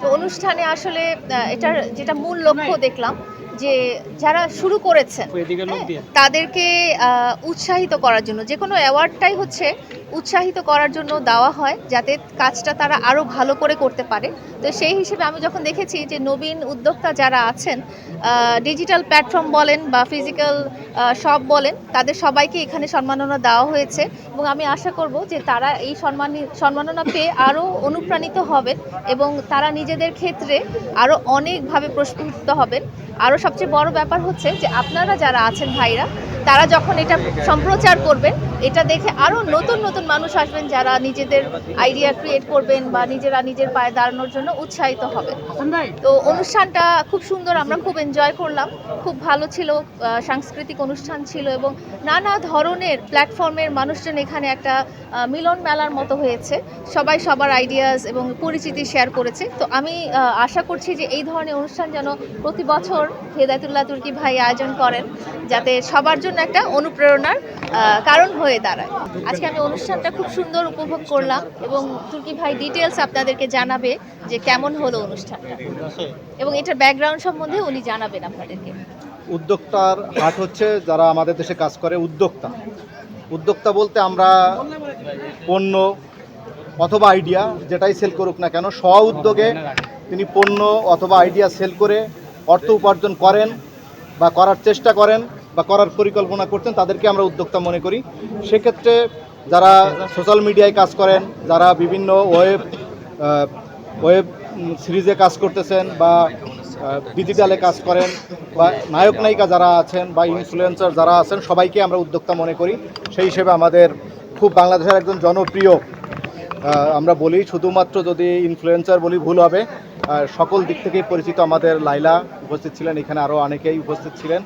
তো অনুষ্ঠানে আসলে এটার যেটা মূল লক্ষ্য দেখলাম যে যারা শুরু করেছেন হ্যাঁ, তাদেরকে উৎসাহিত করার জন্য যে কোনো অ্যাওয়ার্ডটাই হচ্ছে উৎসাহিত করার জন্য দেওয়া হয় যাতে কাজটা তারা আরও ভালো করে করতে পারে। তো সেই হিসেবে আমি যখন দেখেছি যে নবীন উদ্যোক্তা যারা আছেন ডিজিটাল প্ল্যাটফর্ম বলেন বা ফিজিক্যাল শপ বলেন তাদের সবাইকে এখানে সম্মাননা দেওয়া হয়েছে এবং আমি আশা করব যে তারা এই সম্মান সম্মাননা পেয়ে আরও অনুপ্রাণিত হবেন এবং তারা নিজেদের ক্ষেত্রে আরও অনেকভাবে প্রস্ফুটিত হবেন আরও সবচেয়ে বড় ব্যাপার হচ্ছে যে আপনারা যারা আছেন ভাইরা তারা যখন এটা সম্প্রচার করবেন, এটা দেখে আরও নতুন নতুন মানুষ আসবেন যারা নিজেদের আইডিয়া ক্রিয়েট করবেন বা নিজেরা নিজের পায়ে দাঁড়ানোর জন্য উৎসাহিত হবে। তো অনুষ্ঠানটা খুব সুন্দর, আমরা খুব এনজয় করলাম। খুব ভালো ছিল সাংস্কৃতিক অনুষ্ঠান ছিল এবং নানা ধরনের প্ল্যাটফর্মের মানুষজন এখানে একটা মিলন মেলার মতো হয়েছে। সবাই সবার আইডিয়াস এবং পরিচিতি শেয়ার করেছে। তো আমি আশা করছি যে এই ধরনের অনুষ্ঠান যেন প্রতি বছর হেদায়তুল্লাহ তুর্কি ভাই আয়োজন করেন, যাতে সবার জন্য একটা অনুপ্রেরণার কারণ হয়ে দাঁড়ায়। আজকে আমি অনুষ্ঠানটা খুব সুন্দর উপভোগ করলাম এবং তুর্কি ভাই ডিটেলস আপনাদেরকে জানাবে যে কেমন হলো অনুষ্ঠানটা। এবং এটার ব্যাকগ্রাউন্ড সম্বন্ধে উনি জানাবেন আপনাদেরকে। উদ্যোক্তার হাট হচ্ছে যারা আমাদের দেশে কাজ করে, উদ্যোক্তা। উদ্যোক্তা বলতে আমরা পণ্য অথবা আইডিয়া যেটাই সেল করুক না কেন, স্ব উদ্যোগে তিনি পণ্য অথবা আইডিয়া সেল করে অর্থ উপার্জন করেন বা করার চেষ্টা করেন। বা করার পরিকল্পনা করতেন তাদেরকে আমরা উদ্যোক্তা মনে করি। সেক্ষেত্রে যারা সোশ্যাল মিডিয়ায় কাজ করেন, যারা বিভিন্ন ওয়েব ওয়েব সিরিজে কাজ করতেছেন বা ডিজিটালে কাজ করেন বা নায়ক নায়িকা যারা আছেন বা ইনফ্লুয়েন্সার যারা আছেন, সবাইকে আমরা উদ্যোক্তা মনে করি। সেই হিসেবে আমাদের খুব বাংলাদেশের একজন জনপ্রিয় আমরা বলি, শুধুমাত্র যদি ইনফ্লুয়েন্সার বলি ভুল হবে সকল দিক থেকেই পরিচিত আমাদের লাইলা উপস্থিত ছিলেন, এখানে আরও অনেকেই উপস্থিত ছিলেন।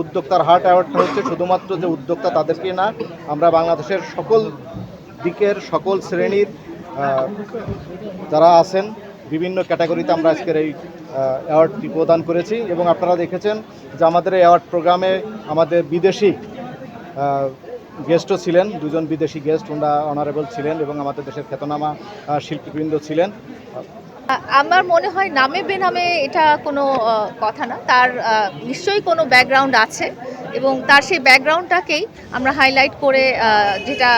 উদ্যোক্তার হার্ট অ্যাওয়ার্ডটা হচ্ছে শুধুমাত্র যে উদ্যোক্তা তাদেরকে না, আমরা বাংলাদেশের সকল দিকের সকল শ্রেণির যারা আছেন, বিভিন্ন ক্যাটাগরিতে আমরা আজকের এই অ্যাওয়ার্ডটি প্রদান করেছি। এবং আপনারা দেখেছেন যে আমাদের এই অ্যাওয়ার্ড প্রোগ্রামে আমাদের বিদেশি গেস্টও ছিলেন, দুজন বিদেশি গেস্ট, ওনারা অনারেবল ছিলেন এবং আমাদের দেশের খ্যাতনামা শিল্পীবৃন্দ ছিলেন। আমার মনে হয় নামে বেনামে এটা কোনো কথা না। তার নিশ্চয়ই কোনো ব্যাকগ্রাউন্ড আছে এবং তার সেই ব্যাকগ্রাউন্ডটাকেই আমরা হাইলাইট করে যেটা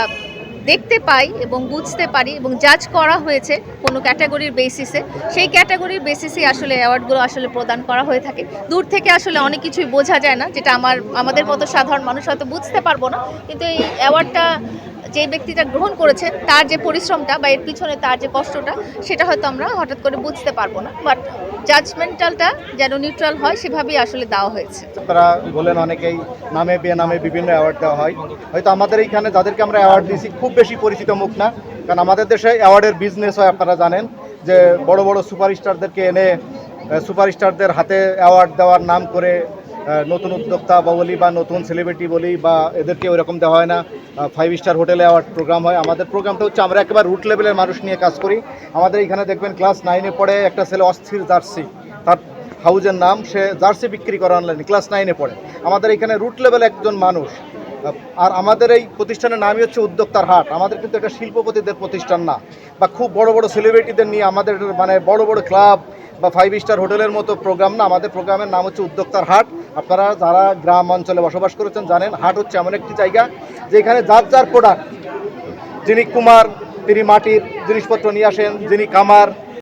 দেখতে পাই এবং বুঝতে পারি এবং জাজ করা হয়েছে কোনো ক্যাটাগরির বেসিসে সেই ক্যাটাগরির বেসিসে আসলে অ্যাওয়ার্ডগুলো আসলে প্রদান করা হয়ে থাকে। দূর থেকে আসলে অনেক কিছুই বোঝা যায় না, যেটা আমার, আমাদের মতো সাধারণ মানুষ হয়তো বুঝতে পারব না। কিন্তু এই অ্যাওয়ার্ডটা যে ব্যক্তিটা গ্রহণ করেছেন তার যে পরিশ্রমটা বা এর পিছনে তার যে কষ্টটা, সেটা হয়তো আমরা হঠাৎ করে বুঝতে পারব না। বাট জাজমেন্টালটা যেন নিউট্রাল হয়, সেভাবেই আসলে দেওয়া হয়েছে। আপনারা বলেন অনেকেই, নামে বেনামে বিভিন্ন অ্যাওয়ার্ড দেওয়া হয়। হয়তো আমাদের এইখানে যাদেরকে আমরা অ্যাওয়ার্ড দিয়েছি, খুব বেশি পরিচিত মুখ না। কারণ আমাদের দেশে অ্যাওয়ার্ডের বিজনেস হয়, আপনারা জানেন, যে বড় বড় সুপারস্টারদেরকে এনে সুপারস্টারদের হাতে অ্যাওয়ার্ড দেওয়ার নাম করে নতুন উদ্যোক্তা বলি বা নতুন সেলিব্রিটি বলি বা এদেরকে ওরকম দেওয়া হয় না। ফাইভ স্টার হোটেলে অ্যাওয়ার্ড প্রোগ্রাম হয়। আমাদের প্রোগ্রামটা হচ্ছে আমরা একেবারে রুট লেভেলের মানুষ নিয়ে কাজ করি। আমাদের এখানে দেখবেন ক্লাস নাইনে পড়ে একটা ছেলে অস্থির জার্সি। তার হাউজের নাম সে জার্সি বিক্রি করে অনলাইনে ক্লাস নাইনে পড়ে। আমাদের এখানে রুট লেভেল একজন মানুষ। আর আমাদের এই প্রতিষ্ঠানের নামই হচ্ছে উদ্যোক্তার হাট। আমাদের কিন্তু এটা শিল্পপতিদের প্রতিষ্ঠান না। বা খুব বড় বড় সেলিব্রিটিদের নিয়ে আমাদের মানে বড় বড় ক্লাব বা ফাইভ স্টার হোটেলের মতো প্রোগ্রাম না, আমাদের প্রোগ্রামের নাম হচ্ছে উদ্যোক্তার হাট। আপনারা যারা গ্রাম অঞ্চলে বসবাস করেছেন জানেন, হাট হচ্ছে এমন একটি জায়গা যেখানে যার যার প্রোডাক্ট যিনি কুমার, তিনি মাটির জিনিসপত্র নিয়ে আসেন, যিনি কামার